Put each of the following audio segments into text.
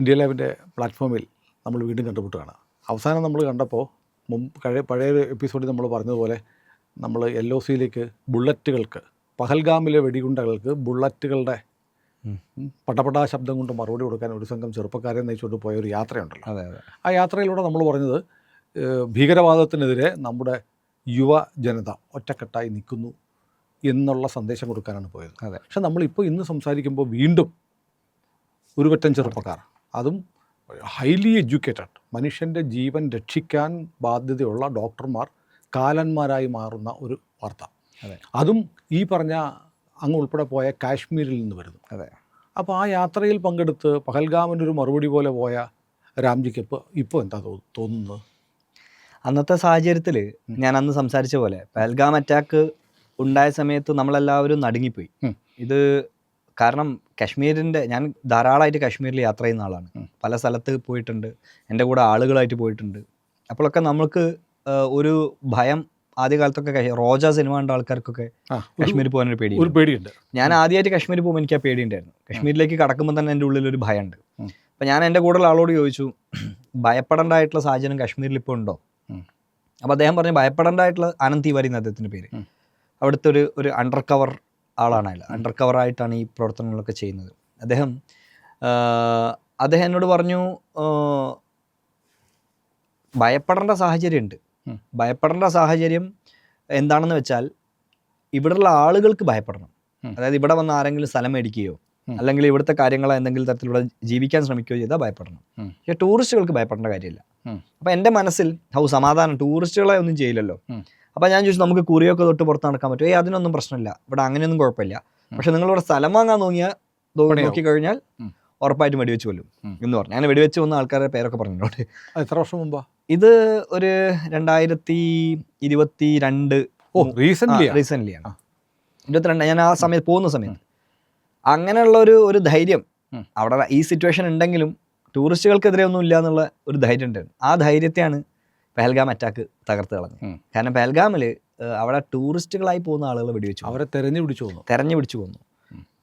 India ലാബിന്റെ പ്ലാറ്റ്ഫോമിൽ നമ്മൾ വീണ്ടും കണ്ടുമുട്ടുകയാണ്. അവസാനം നമ്മൾ കണ്ടപ്പോൾ മുമ്പ് പഴയ പഴയ എപ്പിസോഡിൽ നമ്മൾ പറഞ്ഞതുപോലെ നമ്മൾ എൽ ഒ സിയിലേക്ക് ബുള്ളറ്റുകൾക്ക് പഹൽഗാമിലെ വെടികുണ്ടകൾക്ക് ബുള്ളറ്റുകളുടെ പടപടാ ശബ്ദം കൊണ്ട് മറുപടി കൊടുക്കാൻ ഒരു സംഘം ചെറുപ്പക്കാരെ നയിച്ചുകൊണ്ട് പോയ ഒരു യാത്രയുണ്ടല്ലോ. അതെ അതെ. ആ യാത്രയിലൂടെ നമ്മൾ പറഞ്ഞത് ഭീകരവാദത്തിനെതിരെ നമ്മുടെ യുവ ജനത ഒറ്റക്കെട്ടായി നിൽക്കുന്നു എന്നുള്ള സന്ദേശം കൊടുക്കാനാണ് പോയത്. അതെ. പക്ഷെ നമ്മളിപ്പോൾ ഇന്ന് സംസാരിക്കുമ്പോൾ വീണ്ടും ഒരു പറ്റം ചെറുപ്പക്കാർ അതും ഹൈലി എഡ്യൂക്കേറ്റഡ് മനുഷ്യന്റെ ജീവൻ രക്ഷിക്കാൻ ബാധ്യതയുള്ള ഡോക്ടർമാർ കാലന്മാരായി മാറുന്ന ഒരു വാർത്ത. അതെ. അതും ഈ പറഞ്ഞ അങ്ങ് ഉൾപ്പെടെ പോയ കാശ്മീരിൽ നിന്ന് വരുന്നു. അതെ. അപ്പോൾ ആ യാത്രയിൽ പങ്കെടുത്ത് പഹൽഗാമിന്റെ ഒരു മറുപടി പോലെ പോയ രാംജിക്ക് ഇപ്പോൾ ഇപ്പോൾ എന്താ തോന്നുന്നത്? അന്നത്തെ സാഹചര്യത്തിൽ ഞാൻ അന്ന് സംസാരിച്ച പോലെ പഹൽഗാം അറ്റാക്ക് ഉണ്ടായ സമയത്ത് നമ്മളെല്ലാവരും നടുങ്ങിപ്പോയി. ഇത് കാരണം കാശ്മീരിന്റെ ഞാൻ ധാരാളമായിട്ട് കാശ്മീരിൽ യാത്ര ചെയ്യുന്ന ആളാണ്. പല സ്ഥലത്ത് പോയിട്ടുണ്ട്. എന്റെ കൂടെ ആളുകളായിട്ട് പോയിട്ടുണ്ട്. അപ്പോഴൊക്കെ നമ്മൾക്ക് ഒരു ഭയം ആദ്യ കാലത്തൊക്കെ റോജ സിനിമ കണ്ട ആൾക്കാർക്കൊക്കെ കാശ്മീർ പോകാനൊരു പേടി ഒരു പേടിയുണ്ട്. ഞാൻ ആദ്യമായിട്ട് കാശ്മീർ പോകുമ്പോൾ എനിക്ക് ആ പേടി ഉണ്ടായിരുന്നു കാശ്മീരിലേക്ക് കടക്കുമ്പോൾ തന്നെ എന്റെ ഉള്ളിൽ ഒരു ഭയമുണ്ട്. അപ്പം ഞാൻ എന്റെ കൂടെയുള്ള ആളോട് ചോദിച്ചു ഭയപ്പെടേണ്ടതായിട്ടുള്ള സാഹചര്യം കാശ്മീരിൽ ഇപ്പോൾ ഉണ്ടോ? അപ്പം അപ്പോൾ അദ്ദേഹം പറഞ്ഞു ഭയപ്പെടേണ്ടതായിട്ടുള്ള ആനന്ദ് തിവാരി എന്ന അദ്ദേഹത്തിന്റെ പേര്. അവിടുത്തെ ഒരു ഒരു അണ്ടർ കവർ ആളാണ് അയാൾ. അണ്ടർ കവറായിട്ടാണ് ഈ പ്രവർത്തനങ്ങളൊക്കെ ചെയ്യുന്നത്. അദ്ദേഹം അദ്ദേഹം എന്നോട് പറഞ്ഞു ഭയപ്പെടേണ്ട സാഹചര്യമുണ്ട്. ഭയപ്പെടേണ്ട സാഹചര്യം എന്താണെന്ന് വെച്ചാൽ ഇവിടെയുള്ള ആളുകൾക്ക് ഭയപ്പെടണം. അതായത് ഇവിടെ വന്ന് ആരെങ്കിലും സ്ഥലം മേടിക്കുകയോ അല്ലെങ്കിൽ ഇവിടുത്തെ കാര്യങ്ങൾ എന്തെങ്കിലും തരത്തിലൂടെ ജീവിക്കാൻ ശ്രമിക്കുകയോ ചെയ്താൽ ഭയപ്പെടണം. പക്ഷെ ടൂറിസ്റ്റുകൾക്ക് ഭയപ്പെടേണ്ട കാര്യമില്ല. അപ്പം എന്റെ മനസ്സിൽ ഹൗ സമാധാനം ടൂറിസ്റ്റുകളെ ഒന്നും ചെയ്യില്ലല്ലോ. ഉം. അപ്പം ഞാൻ ചോദിച്ചു നമുക്ക് കുറിയൊക്കെ തൊട്ട് പുറത്ത് നടക്കാൻ പറ്റും ഏ അതിനൊന്നും പ്രശ്നമില്ല. ഇവിടെ അങ്ങനെയൊന്നും കുഴപ്പമില്ല. പക്ഷെ നിങ്ങൾ നിങ്ങളിവിടെ സ്ഥലം വാങ്ങാൻ തോന്നിയാൽ നോക്കി നോക്കിക്കഴിഞ്ഞാൽ ഉം. ഉറപ്പായിട്ടും വെടിവെച്ച് കൊല്ലും എന്ന് പറഞ്ഞു. ഞാൻ വെടിവെച്ച് വന്ന ആൾക്കാരുടെ പേരൊക്കെ പറഞ്ഞിട്ടുണ്ട്. അത് എത്ര വർഷം മുമ്പാ? ഇത് ഒരു രണ്ടായിരത്തി ഇരുപത്തി രണ്ട് റീസെന്റ് ആണ്. ആ. ഇരുപത്തിരണ്ട് ഞാൻ ആ സമയത്ത് പോകുന്ന സമയത്ത്. അങ്ങനെയുള്ള ഒരു ഒരു ധൈര്യം അവിടെ ഈ സിറ്റുവേഷൻ ഉണ്ടെങ്കിലും ടൂറിസ്റ്റുകൾക്കെതിരെ ഒന്നും ഇല്ല എന്നുള്ള ഒരു ധൈര്യം ഉണ്ടായിരുന്നു. ആ ധൈര്യത്തെയാണ് പെഹൽഗാം അറ്റാക്ക് തകർത്ത് കളഞ്ഞു. കാരണം പെഹൽഗാമിൽ അവിടെ ടൂറിസ്റ്റുകളായി പോകുന്ന ആളുകൾ വെടിവെച്ചു. അവരെ തെരഞ്ഞു പിടിച്ചു പോകുന്നു തെരഞ്ഞു പിടിച്ചു പോകുന്നു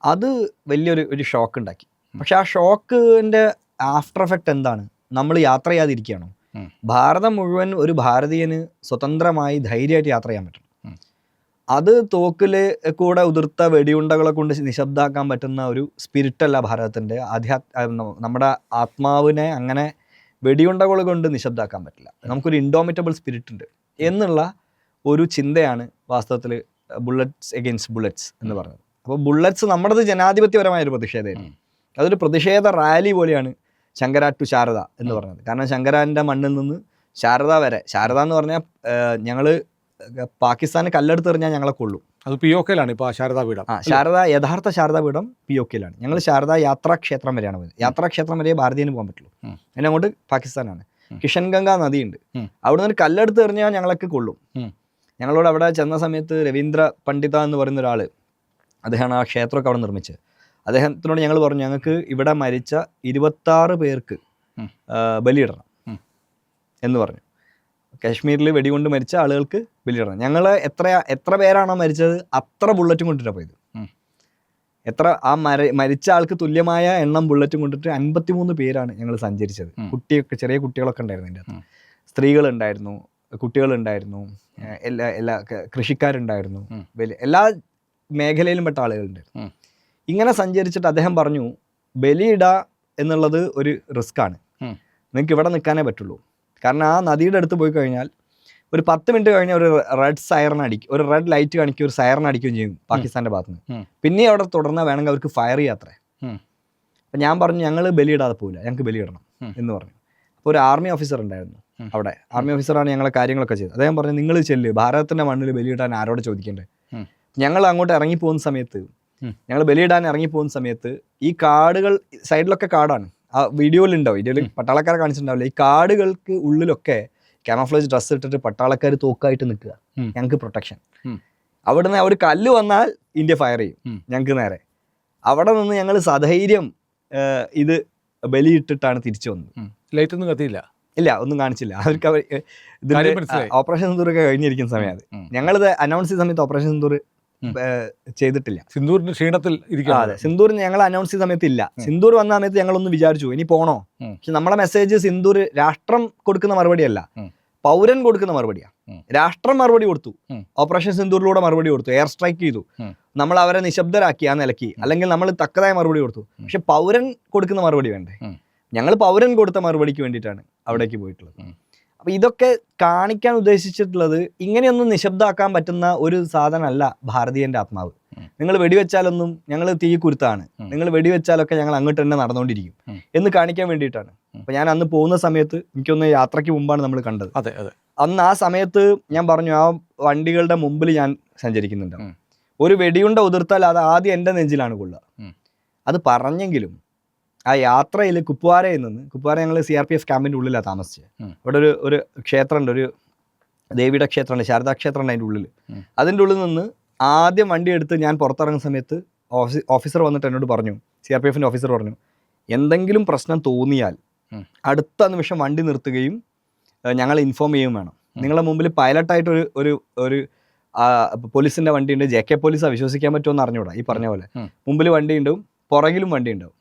അത് വലിയൊരു ഒരു ഷോക്ക് ഉണ്ടാക്കി. പക്ഷെ ആ ഷോക്കിന്റെ ആഫ്റ്റർ എഫക്റ്റ് എന്താണ്? നമ്മൾ യാത്ര ചെയ്യാതിരിക്കുകയാണോ. ഭാരതം മുഴുവൻ ഒരു ഭാരതീയന് സ്വതന്ത്രമായി ധൈര്യമായിട്ട് യാത്ര ചെയ്യാൻ പറ്റണം. അത് തോക്കിൽ കൂടെ ഉതിർത്ത വെടിയുണ്ടകളെ കൊണ്ട് നിശബ്ദാക്കാൻ പറ്റുന്ന ഒരു സ്പിരിറ്റല്ല ഭാരതത്തിന്റെ ആധ്യാ നമ്മുടെ ആത്മാവിനെ അങ്ങനെ വെടിയുണ്ടകൾ കൊണ്ട് നിശബ്ദാക്കാൻ പറ്റില്ല. നമുക്കൊരു ഇൻഡോമിറ്റബിൾ സ്പിരിറ്റ് ഉണ്ട്. എന്നുള്ള ഒരു ചിന്തയാണ് വാസ്തവത്തിൽ ബുള്ളറ്റ്സ് എഗെയിൻസ്റ്റ് ബുള്ളറ്റ്സ് എന്ന് പറഞ്ഞത്. അപ്പോൾ ബുള്ളറ്റ്സ് നമ്മുടേത് ജനാധിപത്യപരമായ ഒരു പ്രതിഷേധമായിരുന്നു. അതൊരു പ്രതിഷേധ റാലി പോലെയാണ് ശങ്കര ടു ശാരദ എന്ന് പറഞ്ഞത്. കാരണം ശങ്കരാന്റെ മണ്ണിൽ നിന്ന് ശാരദ വരെ ശാരദ എന്ന് പറഞ്ഞാൽ ഞങ്ങൾ പാകിസ്ഥാന് കല്ലെടുത്തെറിഞ്ഞാൽ ഞങ്ങളെ കൊള്ളും. അത് പി ഒ കെയിലാണ് ഇപ്പോൾ ശാരദാ പീഠം. ആ ശാരദ യഥാർത്ഥ ശാരദാ പീഠം പി ഒ കെയിലാണ് ഞങ്ങൾ ശാരദ യാത്രാക്ഷേത്രം വരെയാണ് പോയത്. യാത്രാക്ഷേത്രം വരെ ഭാരതീയന് പോകാൻ പറ്റുള്ളൂ. ഉം. അങ്ങോട്ട് പാകിസ്ഥാനാണ്. കിഷൻഗംഗ കിഷൻ ഗംഗ നദിയുണ്ട്. അവിടെ നിന്ന് കല്ലെടുത്ത് എറിഞ്ഞാൽ ഞങ്ങളൊക്കെ കൊള്ളും. ഞങ്ങളോട് അവിടെ ചെന്ന സമയത്ത് രവീന്ദ്ര പണ്ഡിത എന്ന് പറയുന്ന ഒരാൾ അദ്ദേഹമാണ് ആ ക്ഷേത്രമൊക്കെ അവിടെ നിർമ്മിച്ചത്. അദ്ദേഹത്തിനോട് ഞങ്ങൾ പറഞ്ഞു ഞങ്ങൾക്ക് ഇവിടെ മരിച്ച ഇരുപത്താറ് പേർക്ക് ബലിയിടണം. എന്ന് പറഞ്ഞു. കാശ്മീരിൽ വെടികൊണ്ട് മരിച്ച ആളുകൾക്ക് ബലിയിടണം ഞങ്ങൾ എത്ര എത്ര പേരാണോ മരിച്ചത് അത്ര ബുള്ളറ്റും കൊണ്ടിട്ടാണ് പോയത്. എത്ര ആ മര മരിച്ച ആൾക്ക് തുല്യമായ എണ്ണം ബുള്ളറ്റും കൊണ്ടിട്ട് അൻപത്തിമൂന്ന് പേരാണ് ഞങ്ങൾ സഞ്ചരിച്ചത്. കുട്ടിയൊക്കെ ചെറിയ കുട്ടികളൊക്കെ ഉണ്ടായിരുന്നു എന്റെ. അകത്ത്. സ്ത്രീകളുണ്ടായിരുന്നു കുട്ടികളുണ്ടായിരുന്നു എല്ലാ എല്ലാ കൃഷിക്കാരുണ്ടായിരുന്നു. ബലി വലിയ എല്ലാ മേഖലയിലും പെട്ട ആളുകളുണ്ടായിരുന്നു ഇങ്ങനെ സഞ്ചരിച്ചിട്ട് അദ്ദേഹം പറഞ്ഞു ബലിയിട എന്നുള്ളത് ഒരു റിസ്ക് ആണ്. നിങ്ങൾക്ക് ഇവിടെ നിൽക്കാനേ പറ്റുള്ളൂ. കാരണം ആ നദിയുടെ അടുത്ത് പോയി കഴിഞ്ഞാൽ ഒരു പത്ത് മിനിറ്റ് കഴിഞ്ഞാൽ ഒരു റെഡ് സൈറൺ അടിക്കും ഒരു റെഡ് ലൈറ്റ് കാണിക്കും ഒരു സൈറൺ അടിക്കുകയും ചെയ്യും പാകിസ്ഥാന്റെ ഭാഗത്ത് നിന്ന് പിന്നെ അവിടെ തുടർന്നാൽ വേണമെങ്കിൽ അവർക്ക് ഫയർ ചെയ്യാത്രേ. അപ്പം ഞാൻ പറഞ്ഞു ഞങ്ങൾ ബലിയിടാതെ പോവില്ല ഞങ്ങൾക്ക് ബലിയിടണം ഇടണം എന്ന് പറഞ്ഞു. അപ്പോൾ ഒരു ആർമി ഓഫീസർ ഉണ്ടായിരുന്നു അവിടെ. ആർമി ഓഫീസറാണ് ഞങ്ങളെ കാര്യങ്ങളൊക്കെ ചെയ്തത്. അദ്ദേഹം പറഞ്ഞു നിങ്ങൾ ചെല്ല് ഭാരതത്തിന്റെ മണ്ണിൽ ബലിയിടാൻ ആരോട് ചോദിക്കണ്ടേ. ഞങ്ങൾ അങ്ങോട്ട് ഇറങ്ങി പോകുന്ന സമയത്ത് ഞങ്ങൾ ഞങ്ങൾ ബലിയിടാൻ ഇറങ്ങി പോകുന്ന സമയത്ത് ഈ കാടുകൾ സൈഡിലൊക്കെ കാടാണ്. ആ വീഡിയോയിൽ ഉണ്ടാവും വീഡിയോയിൽ പട്ടാളക്കാരെ കാണിച്ചിട്ടുണ്ടാവില്ല? ഈ കാടുകൾക്ക് ഉള്ളിലൊക്കെ ക്യാമഫ്ലേജ് ഡ്രസ്സ് ഇട്ടിട്ട് പട്ടാളക്കാർ തോക്കായിട്ട് നിൽക്കുക. ഞങ്ങൾക്ക് പ്രൊട്ടക്ഷൻ. അവിടെ നിന്ന് അവർ കല്ല് വന്നാൽ ഇന്ത്യ ഫയർ ചെയ്യും. ഞങ്ങൾക്ക് നേരെ. അവിടെ നിന്ന് ഞങ്ങൾ സധൈര്യം ഇത് ബലിയിട്ടിട്ടാണ് തിരിച്ചു വന്നത്. ലൈറ്റ് ഒന്നും കത്തിയില്ല? ഇല്ല ഒന്നും കാണിച്ചില്ല. അവർക്ക് അവർ ഓപ്പറേഷൻ സിന്ദൂർ ഒക്കെ കഴിഞ്ഞിരിക്കുന്ന സമയം അത്. ഞങ്ങളിത് അനൗൺസ് ചെയ്ത സമയത്ത് ഓപ്പറേഷൻ സിന്ദൂർ ചെയ്തിട്ടില്ല. സിന്ദൂറിന്റെ ക്ഷീണത്തിൽ അതെ. സിന്ദൂർ ഞങ്ങൾ അനൗൺസ് ചെയ്ത സമയത്ത് ഇല്ല. സിന്ദൂർ വന്ന സമയത്ത് ഞങ്ങൾ ഒന്ന് വിചാരിച്ചു ഇനി പോണോ? പക്ഷെ നമ്മളെ മെസ്സേജ് സിന്ദൂർ രാഷ്ട്രം കൊടുക്കുന്ന മറുപടിയല്ല. പൗരൻ കൊടുക്കുന്ന മറുപടിയാ. രാഷ്ട്രം മറുപടി കൊടുത്തു. ഓപ്പറേഷൻ സിന്ദൂറിലൂടെ മറുപടി കൊടുത്തു. എയർ സ്ട്രൈക്ക് ചെയ്തു. നമ്മൾ അവരെ നിശബ്ദരാക്കി ആ നിലയ്ക്ക്. അല്ലെങ്കിൽ നമ്മൾ തക്കതായ മറുപടി കൊടുത്തു. പക്ഷെ പൗരൻ കൊടുക്കുന്ന മറുപടി വേണ്ടേ? ഞങ്ങൾ പൗരൻ കൊടുത്ത മറുപടിക്ക് വേണ്ടിയിട്ടാണ് അവിടേക്ക് പോയിട്ടുള്ളത്. ഉം. അപ്പൊ ഇതൊക്കെ കാണിക്കാൻ ഉദ്ദേശിച്ചിട്ടുള്ളത് ഇങ്ങനെയൊന്നും നിശബ്ദമാക്കാൻ പറ്റുന്ന ഒരു സാധനമല്ല ഭാരതീയന്റെ ആത്മാവ്. നിങ്ങൾ വെടിവെച്ചാലൊന്നും ഞങ്ങൾ തീ കുരുത്താണ്. നിങ്ങൾ വെടിവെച്ചാലൊക്കെ ഞങ്ങൾ അങ്ങോട്ട് തന്നെ നടന്നുകൊണ്ടിരിക്കും. എന്ന് കാണിക്കാൻ വേണ്ടിയിട്ടാണ്. അപ്പോൾ അപ്പൊ ഞാൻ അന്ന് പോകുന്ന സമയത്ത് എനിക്കൊന്ന് യാത്രയ്ക്ക് മുമ്പാണ് നമ്മൾ കണ്ടത്. അതെ അതെ. അന്ന് ആ സമയത്ത് ഞാൻ പറഞ്ഞു ആ വണ്ടികളുടെ മുമ്പിൽ ഞാൻ സഞ്ചരിക്കുന്നുണ്ട്. ഒരു വെടിയുണ്ട ഉതിർത്താൽ അത് ആദ്യം എന്റെ നെഞ്ചിലാണ് കൊള്ളുക. അത് പറഞ്ഞെങ്കിലും ആ യാത്രയിൽ കുപ്വാരയിൽ നിന്ന് കുപ്വാര ഞങ്ങൾ സി ആർ പി എഫ് ക്യാമ്പിന്റെ ഉള്ളിലാണ് താമസിച്ചത് അവിടെ ഒരു ഒരു ക്ഷേത്രമുണ്ട് ഒരു ദേവിയുടെ ക്ഷേത്രമുണ്ട് ശാരദാ ക്ഷേത്രമുണ്ട് അതിന്റെ ഉള്ളിൽ അതിന്റെ ഉള്ളിൽ നിന്ന് ആദ്യം വണ്ടി എടുത്ത് ഞാൻ പുറത്തിറങ്ങുന്ന സമയത്ത് ഓഫീസ് ഓഫീസർ വന്നിട്ട് എന്നോട് പറഞ്ഞു സി ആർ പി എഫിന്റെ ഓഫീസർ പറഞ്ഞു എന്തെങ്കിലും പ്രശ്നം തോന്നിയാൽ. അടുത്ത നിമിഷം വണ്ടി നിർത്തുകയും ഞങ്ങളെ ഞങ്ങൾ ഇൻഫോം ചെയ്യുകയും വേണം. നിങ്ങളുടെ മുമ്പിൽ പൈലറ്റായിട്ട് ഒരു ഒരു ഒരു പോലീസിന്റെ പോലീസിന്റെ വണ്ടി ഉണ്ട് ജെ കെ പോലീസാ വിശ്വസിക്കാൻ പറ്റുമെന്ന് അറിഞ്ഞൂടാ ഈ പറഞ്ഞ പോലെ. മുമ്പിൽ വണ്ടി ഉണ്ടാവും പുറകിലും വണ്ടി ഉണ്ടാവും.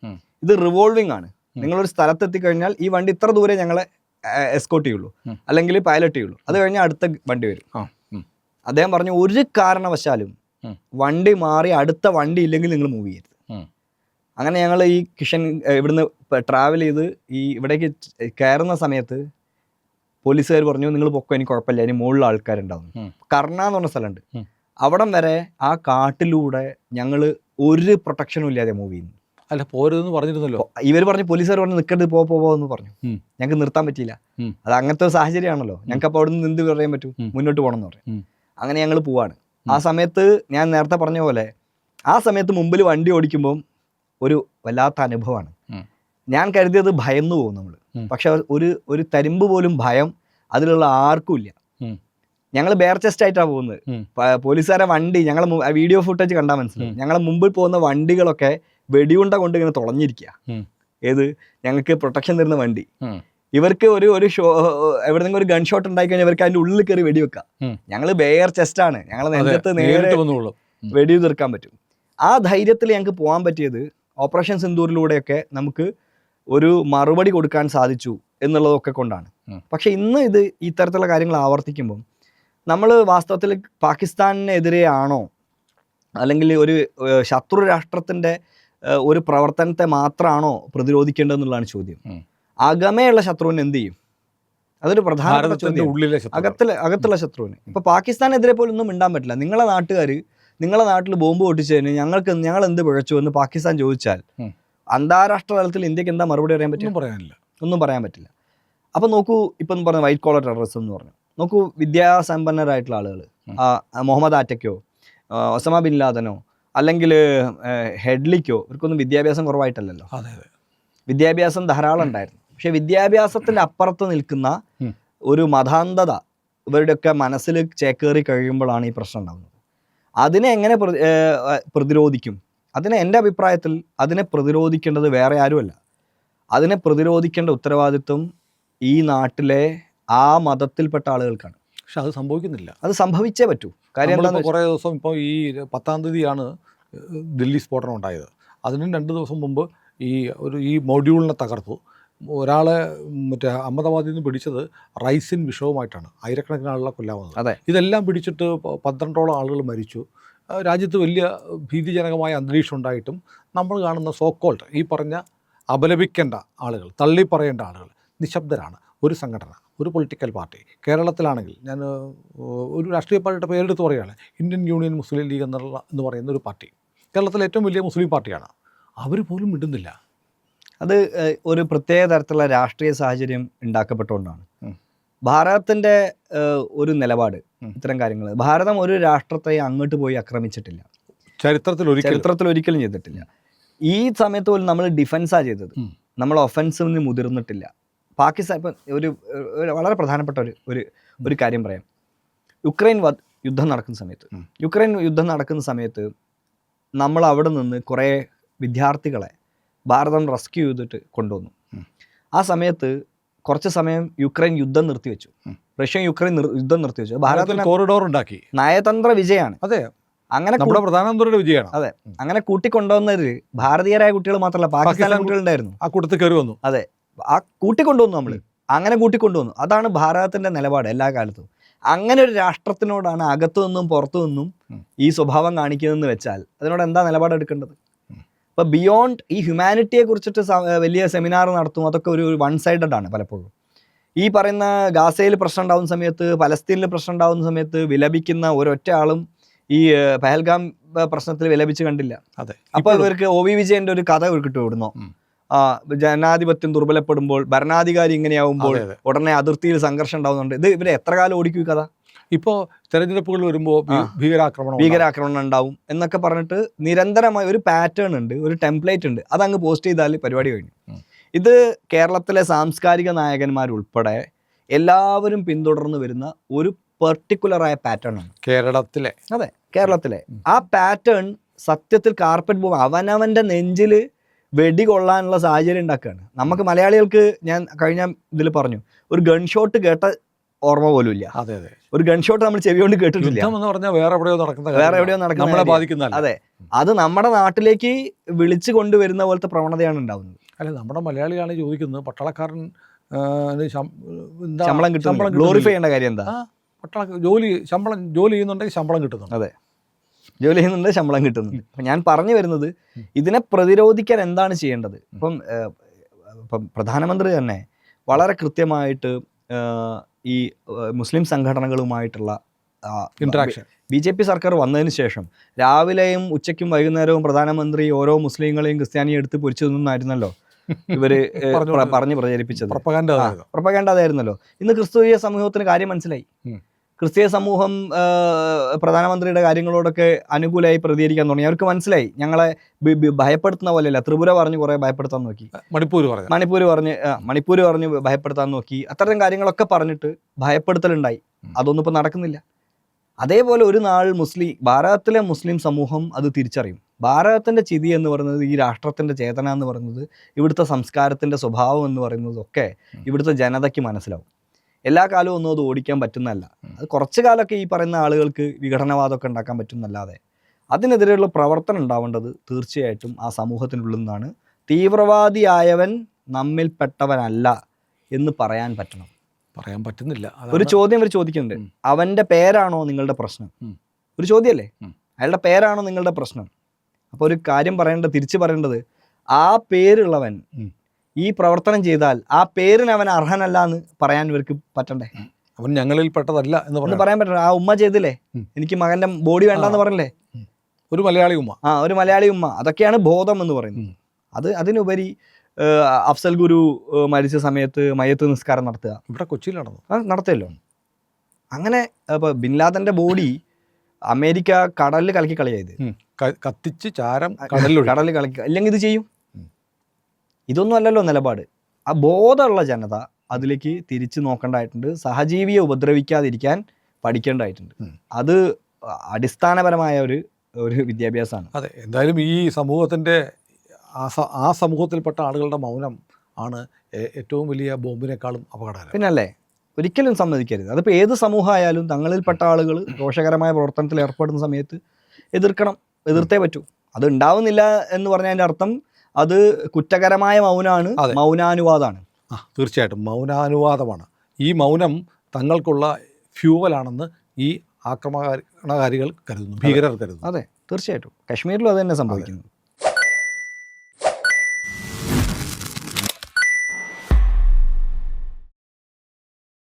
ഇത് റിവോൾവിംഗ് ആണ്. നിങ്ങൾ നിങ്ങളൊരു സ്ഥലത്തെത്തി കഴിഞ്ഞാൽ ഈ വണ്ടി ഇത്ര ദൂരെ ഞങ്ങളെ എസ്കോട്ട് ചെയ്യുള്ളൂ. അല്ലെങ്കിൽ പൈലറ്റ് ചെയ്യുള്ളൂ. അത് കഴിഞ്ഞാൽ അടുത്ത വണ്ടി വരും. അദ്ദേഹം പറഞ്ഞു ഒരു കാരണവശാലും വണ്ടി മാറി അടുത്ത വണ്ടി ഇല്ലെങ്കിൽ നിങ്ങൾ മൂവ് ചെയ്യരുത്. അങ്ങനെ ഞങ്ങൾ ഈ കിഷൻ ഇവിടുന്ന് ട്രാവൽ ചെയ്ത് ഈ ഇവിടേക്ക് കയറുന്ന സമയത്ത് പോലീസുകാർ പറഞ്ഞു നിങ്ങൾ പൊക്കോ എനിക്ക് കുഴപ്പമില്ല. ഇനി മുകളിൽ ആൾക്കാരുണ്ടാവും. കർണ എന്ന് പറഞ്ഞ സ്ഥലമുണ്ട്. അവിടം വരെ ആ കാട്ടിലൂടെ ഞങ്ങൾ ഒരു പ്രൊട്ടക്ഷനും ഇല്ലാതെ മൂവ് ചെയ്യുന്നു. അല്ല പോരുതെന്ന് പറഞ്ഞിരുന്നല്ലോ. ഇവർ പറഞ്ഞു പോലീസുകാർ പറഞ്ഞു നിൽക്കരുത് പോ പോ എന്ന് പറഞ്ഞു. ഞങ്ങൾക്ക് നിർത്താൻ പറ്റിയില്ല. അത് അങ്ങനത്തെ ഒരു സാഹചര്യമാണല്ലോ. ഞങ്ങൾക്ക് അപ്പോൾ അവിടെ നിന്ന് എന്ത് പറയാൻ പറ്റും? മുന്നോട്ട് പോകണം എന്ന്. പറയും. അങ്ങനെ ഞങ്ങൾ പോവാണ്. ആ സമയത്ത് ഞാൻ നേരത്തെ പറഞ്ഞ പോലെ ആ സമയത്ത് മുമ്പിൽ വണ്ടി ഓടിക്കുമ്പം ഒരു വല്ലാത്ത അനുഭവമാണ്. ഞാൻ കരുതിയത് ഭയന്നു പോകും നമ്മൾ പക്ഷെ ഒരു ഒരു തരിമ്പ് പോലും ഭയം അതിലുള്ള ആർക്കും ഇല്ല. ഞങ്ങൾ ബെയർ ചെസ്റ്റ് ആയിട്ടാണ് പോകുന്നത്. പോലീസുകാരെ വണ്ടി ഞങ്ങളെ വീഡിയോ ഫുട്ടേജ് കണ്ടാൽ മനസ്സിലാവും. ഉം. ഞങ്ങളെ മുമ്പിൽ പോകുന്ന വണ്ടികളൊക്കെ വെടിയുണ്ട കൊണ്ട് ഇങ്ങനെ തുളഞ്ഞിരിക്കുക ഏത്? ഞങ്ങൾക്ക് പ്രൊട്ടക്ഷൻ തരുന്ന വണ്ടി. ഇവർക്ക് ഒരു ഒരു ഷോ എവിടെന്നെങ്കിലും ഒരു ഗൺ ഷോട്ട് ഉണ്ടായി കഴിഞ്ഞാൽ ഇവർക്ക് അതിന്റെ ഉള്ളിൽ കയറി വെടിവെക്കാം. ഞങ്ങൾ ബെയർ ചെസ്റ്റ് ആണ്. ഞങ്ങൾ നേരത്തെ നെഞ്ചത്ത് നേരെ നേരിട്ട് വെടി തീർക്കാൻ പറ്റും. ആ ധൈര്യത്തിൽ ഞങ്ങൾക്ക് പോകാൻ പറ്റിയത് ഓപ്പറേഷൻ സിന്ദൂരിലൂടെയൊക്കെ നമുക്ക് ഒരു മറുപടി കൊടുക്കാൻ സാധിച്ചു എന്നുള്ളതൊക്കെ കൊണ്ടാണ്. പക്ഷെ ഇന്ന് ഇത് ഇത്തരത്തിലുള്ള കാര്യങ്ങൾ ആവർത്തിക്കുമ്പോൾ നമ്മൾ വാസ്തവത്തിൽ പാകിസ്ഥാനെതിരെയാണോ? അല്ലെങ്കിൽ ഒരു ശത്രു രാഷ്ട്രത്തിന്റെ ഒരു പ്രവർത്തനത്തെ മാത്രമാണോ പ്രതിരോധിക്കേണ്ടതെന്നുള്ളതാണ് ചോദ്യം. അകമേയുള്ള ശത്രുവിന് എന്ത് ചെയ്യും? അതൊരു പ്രധാന ഉള്ളിലെ. അകത്തിലെ അകത്തുള്ള ശത്രുവിന്. ഇപ്പൊ പാകിസ്ഥാനെതിരെ പോലും ഒന്നും മിണ്ടാൻ പറ്റില്ല. നിങ്ങളെ നാട്ടുകാർ നിങ്ങളെ നാട്ടിൽ ബോംബ് പൊട്ടിച്ചതിന് ഞങ്ങൾക്ക് ഞങ്ങൾ എന്ത് പിഴച്ചു എന്ന് പാകിസ്ഥാൻ ചോദിച്ചാൽ അന്താരാഷ്ട്ര തലത്തിൽ ഇന്ത്യയ്ക്ക് എന്താ മറുപടി പറയാൻ പറ്റും പറയാനില്ല. ഒന്നും പറയാൻ പറ്റില്ല. അപ്പം നോക്കൂ ഇപ്പം പറഞ്ഞ വൈറ്റ് കോളർ ടെററിസം എന്ന് പറഞ്ഞു. നോക്കൂ വിദ്യാസമ്പന്നരായിട്ടുള്ള ആളുകൾ. മുഹമ്മദ് ആറ്റയ്ക്കോ ആ, ഒസമ ബിൻ ലാദനോ അല്ലെങ്കിൽ ഹെഡ്ലിക്കോ ഇവർക്കൊന്നും വിദ്യാഭ്യാസം കുറവായിട്ടല്ലല്ലോ. വിദ്യാഭ്യാസം ധാരാളം ഉണ്ടായിരുന്നു. പക്ഷെ വിദ്യാഭ്യാസത്തിന്റെ അപ്പുറത്ത് നിൽക്കുന്ന ഒരു മതാന്ധത ഇവരുടെയൊക്കെ മനസ്സിൽ ചേക്കേറി കഴിയുമ്പോഴാണ് ഈ പ്രശ്നം ഉണ്ടാകുന്നത് അതിനെ എങ്ങനെ പ്രതിരോധിക്കും? അതിനെ എന്റെ അഭിപ്രായത്തിൽ അതിനെ പ്രതിരോധിക്കേണ്ടത് വേറെ ആരുമല്ല. അതിനെ പ്രതിരോധിക്കേണ്ട ഉത്തരവാദിത്വം ഈ നാട്ടിലെ ആ മതത്തിൽപ്പെട്ട ആളുകൾക്കാണ്. പക്ഷെ അത് സംഭവിക്കുന്നില്ല. അത് സംഭവിച്ചേ പറ്റൂ. കാര്യം കുറേ ദിവസം ഇപ്പോൾ ഈ പത്താം തീയതിയാണ് ദില്ലി സ്ഫോടനം ഉണ്ടായത്. അതിനും രണ്ട് ദിവസം മുമ്പ് ഈ ഒരു ഈ മൊഡ്യൂളിനെ തകർത്തു. ഒരാളെ മറ്റേ അഹമ്മദാബാദിൽ നിന്ന് പിടിച്ചത് റൈസിൻ വിഷവുമായിട്ടാണ്. ആയിരക്കണക്കിന് ആളുകളെ കൊല്ലാവുന്നത്. അതെ. ഇതെല്ലാം പിടിച്ചിട്ട് പന്ത്രണ്ടോളം ആളുകൾ മരിച്ചു. രാജ്യത്ത് വലിയ ഭീതിജനകമായ അന്തരീക്ഷം ഉണ്ടായിട്ടും നമ്മൾ കാണുന്ന സോക്കോൾട്ട് ഈ പറഞ്ഞ അപലപിക്കേണ്ട ആളുകൾ തള്ളിപ്പറയേണ്ട ആളുകൾ നിശബ്ദരാണ്. ഒരു സംഘടന. ഒരു പൊളിറ്റിക്കൽ പാർട്ടി കേരളത്തിലാണെങ്കിൽ ഞാൻ ഒരു രാഷ്ട്രീയ പാർട്ടിയുടെ പേരെടുത്ത് പറയുകയാണ്. ഇന്ത്യൻ യൂണിയൻ മുസ്ലിം ലീഗ് എന്നുള്ള എന്ന് പറയുന്ന ഒരു പാർട്ടി. കേരളത്തിലെ ഏറ്റവും വലിയ മുസ്ലിം പാർട്ടിയാണ്. അവർ പോലും മിണ്ടുന്നില്ല. അത് ഒരു പ്രത്യേക തരത്തിലുള്ള രാഷ്ട്രീയ സാഹചര്യം ഉണ്ടാക്കപ്പെട്ടുകൊണ്ടാണ് ഭാരതത്തിന്റെ ഒരു നിലപാട് ഇത്തരം കാര്യങ്ങൾ ഭാരതം ഒരു രാഷ്ട്രത്തെ അങ്ങോട്ട് പോയി ആക്രമിച്ചിട്ടില്ല. ചരിത്രത്തിൽ ചരിത്രത്തിൽ ഒരിക്കലും ചെയ്തിട്ടില്ല. ഈ സമയത്ത് പോലും നമ്മൾ ഡിഫൻസാണ് ചെയ്തത്. നമ്മൾ ഒഫൻസിൽ നിന്ന് മുതിർന്നിട്ടില്ല. പാകിസ്ഥാൻ ഇപ്പം ഒരു വളരെ പ്രധാനപ്പെട്ട ഒരു ഒരു ഒരു കാര്യം പറയാം. യുക്രൈൻ യുദ്ധം നടക്കുന്ന സമയത്ത് യുക്രൈൻ യുദ്ധം നടക്കുന്ന സമയത്ത് നമ്മൾ അവിടെ നിന്ന് കുറേ വിദ്യാർത്ഥികളെ ഭാരതം റെസ്ക്യൂ ചെയ്തിട്ട് കൊണ്ടുവന്നു. ആ സമയത്ത് കുറച്ച് സമയം യുക്രൈൻ യുദ്ധം നിർത്തിവെച്ചു. റഷ്യ യുക്രൈൻ യുദ്ധം നിർത്തിവെച്ചു. ഭാരതത്തിൽ കോറിഡോർ ഉണ്ടാക്കി. നയതന്ത്ര വിജയമാണ് അതെ. അങ്ങനെ നമ്മുടെ പ്രധാനമന്ത്രിയുടെ വിജയമാണ്. അതെ. അങ്ങനെ കൂട്ടിക്കൊണ്ടുവന്നവര് ഭാരതീയരായ കുട്ടികൾ മാത്രമല്ല പാകിസ്ഥാനിലെ കുട്ടികളുണ്ടായിരുന്നു. ആ കൂട്ടത്തിൽ കയറി വന്നു. ആ കൂട്ടിക്കൊണ്ടുവന്നു നമ്മൾ അങ്ങനെ കൂട്ടിക്കൊണ്ടുവന്നു. അതാണ് ഭാരതത്തിന്റെ നിലപാട് എല്ലാ കാലത്തും. അങ്ങനെ ഒരു രാഷ്ട്രത്തിനോടാണ് അകത്തു നിന്നും പുറത്തു നിന്നും ഈ സ്വഭാവം കാണിക്കുന്നതെന്ന് വെച്ചാൽ അതിനോട് എന്താ നിലപാടെടുക്കേണ്ടത്. ഇപ്പൊ ബിയോണ്ട് ഈ ഹ്യൂമാനിറ്റിയെ കുറിച്ചിട്ട് വലിയ സെമിനാർ നടത്തും. അതൊക്കെ ഒരു വൺ സൈഡഡ് ആണ് പലപ്പോഴും. ഈ പറയുന്ന ഗാസയിൽ പ്രശ്നം ഉണ്ടാവുന്ന സമയത്ത് പലസ്തീനിൽ പ്രശ്നം ഉണ്ടാവുന്ന സമയത്ത് വിലപിക്കുന്ന ഒരൊറ്റ ആളും ഈ പഹൽഗാം പ്രശ്നത്തിൽ വിലപിച്ച് കണ്ടില്ല. അതെ. അപ്പൊ ഇവർക്ക് ഒ വി വിജയന്റെ ഒരു കഥ കിട്ടും ഇവിടുന്നോ ജനാധിപത്യം ദുർബലപ്പെടുമ്പോൾ ഭരണാധികാരി ഇങ്ങനെയാവുമ്പോൾ. ഉടനെ അതിർത്തിയിൽ സംഘർഷം ഉണ്ടാവുന്നുണ്ട്. ഇത് ഇവരെ എത്ര കാലം ഓടിക്കും കഥ? ഇപ്പോ തെരഞ്ഞെടുപ്പുകൾ വരുമ്പോ ഭീകരാക്രമണം ഭീകരാക്രമണം ഉണ്ടാവും എന്നൊക്കെ പറഞ്ഞിട്ട് നിരന്തരമായ ഒരു പാറ്റേൺ ഉണ്ട് ഒരു ടെംപ്ലേറ്റ് ഉണ്ട്. അതങ്ങ് പോസ്റ്റ് ചെയ്താൽ പരിപാടി കഴിഞ്ഞു. ഇത് കേരളത്തിലെ സാംസ്കാരിക നായകന്മാരുൾപ്പെടെ എല്ലാവരും പിന്തുടർന്ന് വരുന്ന ഒരു പെർട്ടിക്കുലറായ പാറ്റേൺ ആണ്. കേരളത്തിലെ. അതെ കേരളത്തിലെ. ആ പാറ്റേൺ സത്യത്തിൽ കാർപ്പറ്റ് ബോംബ് അവനവന്റെ നെഞ്ചിൽ വെടി കൊള്ളാനുള്ള സാഹചര്യം ഉണ്ടാക്കുകയാണ് നമുക്ക് മലയാളികൾക്ക് ഞാൻ കഴിഞ്ഞ ഇതിൽ പറഞ്ഞു ഒരു ഗൺ ഷോട്ട് കേട്ട ഓർമ്മ പോലും ഇല്ല. അതെ അതെ. ഒരു ഗൺ ഷോട്ട് നമ്മൾ ചെവി കൊണ്ട് കേട്ടിട്ടില്ല. എന്ന് പറഞ്ഞാൽ വേറെ എവിടെയോ നടക്കുന്ന വേറെ എവിടെയോ നടക്കുന്ന നമ്മളെ. ബാധിക്കുന്നതല്ല അതെ. അത് നമ്മുടെ നാട്ടിലേക്ക് വിളിച്ചു കൊണ്ടുവരുന്ന പോലത്തെ പ്രവണതയാണ് ഉണ്ടാവുന്നത്. അല്ല നമ്മുടെ മലയാളിയാണ് ചോദിക്കുന്നത് പട്ടാളക്കാരൻ ശമ്പളം കിട്ടും ഗ്ലോറിഫൈ ചെയ്യേണ്ട കാര്യം എന്താ? പട്ടാള ജോലി ശമ്പളം ജോലി ചെയ്യുന്നുണ്ടെങ്കിൽ ശമ്പളം കിട്ടുന്നുണ്ട്. ജോലി ചെയ്യുന്നുണ്ട് ശമ്പളം കിട്ടുന്നുണ്ട്. അപ്പം ഞാൻ പറഞ്ഞു വരുന്നത് ഇതിനെ പ്രതിരോധിക്കാൻ എന്താണ് ചെയ്യേണ്ടത്? ഇപ്പം ഇപ്പം പ്രധാനമന്ത്രി തന്നെ വളരെ കൃത്യമായിട്ട് ഈ മുസ്ലിം സംഘടനകളുമായിട്ടുള്ള ഇൻട്രാക്ഷൻ ബി ജെ പി സർക്കാർ വന്നതിന് ശേഷം രാവിലെയും ഉച്ചയ്ക്കും വൈകുന്നേരവും പ്രധാനമന്ത്രി ഓരോ മുസ്ലിങ്ങളെയും ക്രിസ്ത്യാനിയും എടുത്ത് പൊരിച്ചു നിന്നായിരുന്നല്ലോ ഇവർ പറഞ്ഞു പ്രചരിപ്പിച്ചത്. പ്രൊപ്പഗാൻഡ അതായിരുന്നല്ലോ. ഇന്ന് ക്രിസ്തീയ സമൂഹത്തിന് കാര്യം മനസ്സിലായി. ക്രിസ്തീയ സമൂഹം പ്രധാനമന്ത്രിയുടെ കാര്യങ്ങളോടൊക്കെ അനുകൂലമായി പ്രതികരിക്കാൻ തുടങ്ങി. അവർക്ക് മനസ്സിലായി. ഞങ്ങളെ ഭയപ്പെടുത്തുന്ന പോലെയല്ല. ത്രിപുര പറഞ്ഞ് കുറെ ഭയപ്പെടുത്താൻ നോക്കി. മണിപ്പൂർ പറഞ്ഞു. മണിപ്പൂർ പറഞ്ഞ് മണിപ്പൂർ പറഞ്ഞ് ഭയപ്പെടുത്താൻ നോക്കി. അത്തരം കാര്യങ്ങളൊക്കെ പറഞ്ഞിട്ട് ഭയപ്പെടുത്തലുണ്ടായി. അതൊന്നും ഇപ്പം നടക്കുന്നില്ല. അതേപോലെ ഒരു നാൾ മുസ്ലിം ഭാരതത്തിലെ മുസ്ലിം സമൂഹം അത് തിരിച്ചറിയും. ഭാരതത്തിന്റെ ചിതി എന്ന് പറയുന്നത് ഈ രാഷ്ട്രത്തിന്റെ ചേതന എന്ന് പറയുന്നത് ഇവിടുത്തെ സംസ്കാരത്തിന്റെ സ്വഭാവം എന്ന് പറയുന്നതൊക്കെ. ഇവിടുത്തെ ജനതയ്ക്ക് മനസ്സിലാവും. എല്ലാ കാലവും ഒന്നും അത് ഓടിക്കാൻ പറ്റുന്നതല്ല. അത് കുറച്ച് കാലമൊക്കെ ഈ പറയുന്ന ആളുകൾക്ക് വിഘടനവാദമൊക്കെ ഉണ്ടാക്കാൻ പറ്റുന്നല്ലാതെ അതിനെതിരെയുള്ള പ്രവർത്തനം ഉണ്ടാവേണ്ടത് തീർച്ചയായിട്ടും ആ സമൂഹത്തിനുള്ളിൽ നിന്നാണ്. തീവ്രവാദിയായവൻ നമ്മിൽപ്പെട്ടവനല്ല എന്ന് പറയാൻ പറ്റണം. പറയാൻ പറ്റുന്നില്ല. ഒരു ചോദ്യം അവർ ചോദിക്കുന്നുണ്ട്. അവന്റെ അവന്റെ പേരാണോ നിങ്ങളുടെ പ്രശ്നം? ഒരു ചോദ്യമല്ലേ? അയാളുടെ പേരാണോ നിങ്ങളുടെ പ്രശ്നം? അപ്പോൾ ഒരു കാര്യം പറയേണ്ടത് തിരിച്ചു പറയേണ്ടത് ആ പേരുള്ളവൻ. ഈ പ്രവർത്തനം ചെയ്താൽ ആ പേരിന് അവൻ അർഹനല്ല എന്ന് പറയാൻ ഇവർക്ക് പറ്റണ്ടേ? അവൻ ഞങ്ങളിൽ പെട്ടതല്ല എന്ന് പറഞ്ഞു പറയാൻ പറ്റില്ല ആ ഉമ്മ ചെയ്തില്ലേ? എനിക്ക് മകന്റെ ബോഡി വേണ്ടെന്ന് പറഞ്ഞില്ലേ? ഒരു മലയാളി ഉമ്മ. ആ ഒരു മലയാളി ഉമ്മ. അതൊക്കെയാണ് ബോധം എന്ന് പറയുന്നത്. അത് അതിനുപരി അഫ്സൽ ഗുരു മരിച്ച സമയത്ത് മയത്ത് നിസ്കാരം നടത്തുക. ഇവിടെ കൊച്ചിയിൽ നടന്നു. നടത്തുമല്ലോ അങ്ങനെ ഇപ്പോൾ ബിൻലാദന്റെ ബോഡി അമേരിക്ക കടലിൽ കലക്കി കളിയായത് കത്തിച്ച് ചാരം കടലിൽ കടലിൽ കളിക്കുക ഇല്ലെങ്കിൽ ഇത് ചെയ്യും. ഇതൊന്നും അല്ലല്ലോ നിലപാട്. ആ ബോധമുള്ള ജനത അതിലേക്ക് തിരിച്ചു നോക്കേണ്ടതായിട്ടുണ്ട്. സഹജീവിയെ ഉപദ്രവിക്കാതിരിക്കാൻ പഠിക്കേണ്ടതായിട്ടുണ്ട്. അത് അടിസ്ഥാനപരമായ ഒരു ഒരു വിദ്യാഭ്യാസമാണ്. അതെ എന്തായാലും ഈ സമൂഹത്തിന്റെ ആ ആ സമൂഹത്തിൽപ്പെട്ട ആളുകളുടെ മൗനം ആണ് ഏറ്റവും വലിയ ബോംബിനേക്കാളും അപകടകരം. പിന്നല്ലേ ഒരിക്കലും സമ്മതിക്കരുത്. അതിപ്പോൾ ഏത് സമൂഹമായാലും തങ്ങളിൽപ്പെട്ട ആളുകൾ ദോഷകരമായ പ്രവർത്തനത്തിൽ ഏർപ്പെടുന്ന സമയത്ത് എതിർക്കണം എതിർത്തേ പറ്റൂ. അത് ഉണ്ടാവുന്നില്ല എന്ന് പറഞ്ഞതിന്റെ അർത്ഥം അത് കുറ്റകരമായ മൗനമാണ്. മൗനാനുവാദമാണ്. ആ തീർച്ചയായിട്ടും. മൗനാനുവാദമാണ്. ഈ മൗനം തങ്ങൾക്കുള്ള ഫ്യൂവലാണെന്ന് ഈ ആക്രമണകാരികൾ കരുതുന്നു ഭീകരർ കരുതുന്നു. അതെ തീർച്ചയായിട്ടും. കശ്മീരിലും അത് തന്നെ സംഭവിക്കുന്നു.